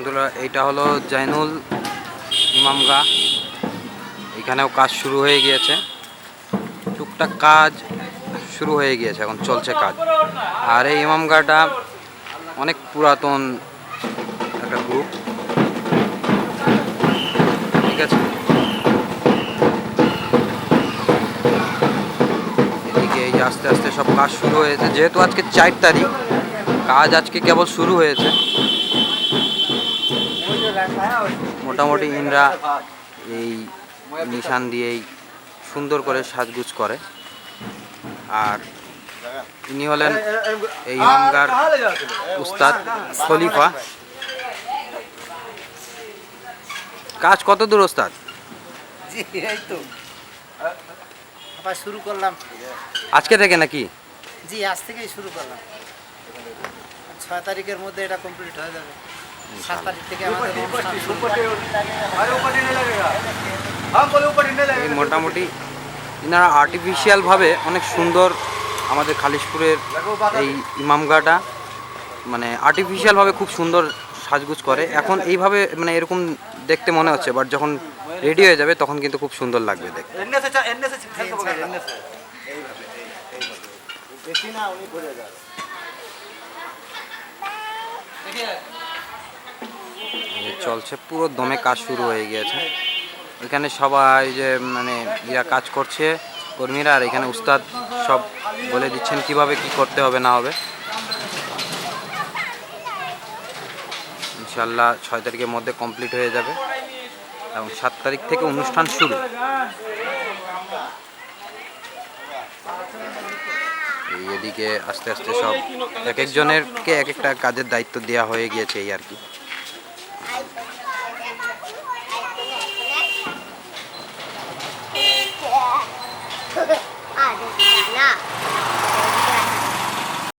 বন্ধুরা এইটা হলো জাইনুল ইমামগা এখানেও কাজ শুরু হয়ে গিয়েছে। টুকটাক কাজ শুরু হয়ে গিয়েছে, এখন চলছে কাজ। আর এই ইমামগাটা অনেক পুরাতন একটা গ্রুপ ঠিক আছে? এদিকে এই আস্তে আস্তে সব কাজ শুরু হয়েছে। যেহেতু আজকে চার তারিখ, কাজ আজকে কেবল শুরু হয়েছে। মোটামুটি ইনরা এই নিশান দিয়েই সুন্দর করে সাজগুজ করে। আর ইনি হলেন এই ইমামগার উস্তাদ খলিফা। কাজ কত দূর ওস্তাদ জি এই তো। আবার শুরু করলাম। আজকে থেকে নাকি? জি আজ থেকেই শুরু করলাম। ছয় তারিখের মধ্যে এটা কমপ্লিট হয়ে যাবে। সাত তারিখ থেকে আমাদের অনুষ্ঠান শুরু। এই মোটামুটি ইনারা আর্টিফিশিয়ালভাবে অনেক সুন্দর আমাদের খালিশপুরের এই ইমামগাটা মানে আর্টিফিশিয়ালভাবে খুব সুন্দর সাজগুজ করে। এখন এইভাবে মানে এরকম দেখতে মনে হচ্ছে বাট যখন রেডি হয়ে যাবে তখন কিন্তু খুব সুন্দর লাগবে দেখতে। এই চলছে, পুরো দমে কাজ শুরু হয়ে গিয়েছে। এখানে সবাই যে মানে ইরা কাজ করছে, কর্মীরা, আর এখানে উস্তাদ সব বলে দিচ্ছেন কীভাবে কি করতে হবে, না হবে। ইনশাল্লাহ ছয় তারিখের মধ্যে কমপ্লিট হয়ে যাবে এবং সাত তারিখ থেকে অনুষ্ঠান শুরু। এদিকে আস্তে আস্তে সব এক একজনেরকে এক একটা কাজের দায়িত্ব দেওয়া হয়ে গিয়েছে এই আর কি।